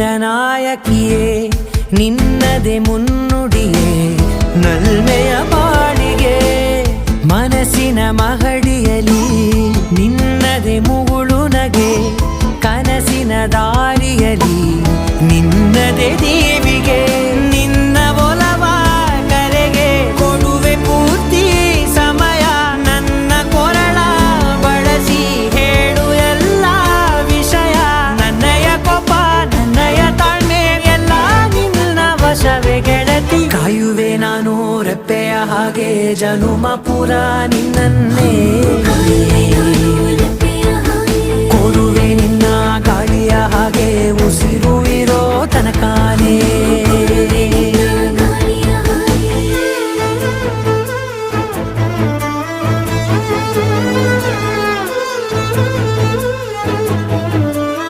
ನಾಯಕಿಯೇ ನಿನ್ನದೆ ಮುನ್ನುಡಿಯೇ ನಲ್ಮೆಯ ಬಾಳಿಗೆ ಮನಸ್ಸಿನ ಮಹಡಿಯಲಿ ನಿನ್ನದೆ ಮುಗುಳು ನಗೆ ಕನಸಿನ ದಾರಿಯಲಿ ನಿನ್ನದೆ ದೇವಿಗೆ ಹಾಗೆ ಜನುಮ ಪುರ ನಿನ್ನನ್ನೇ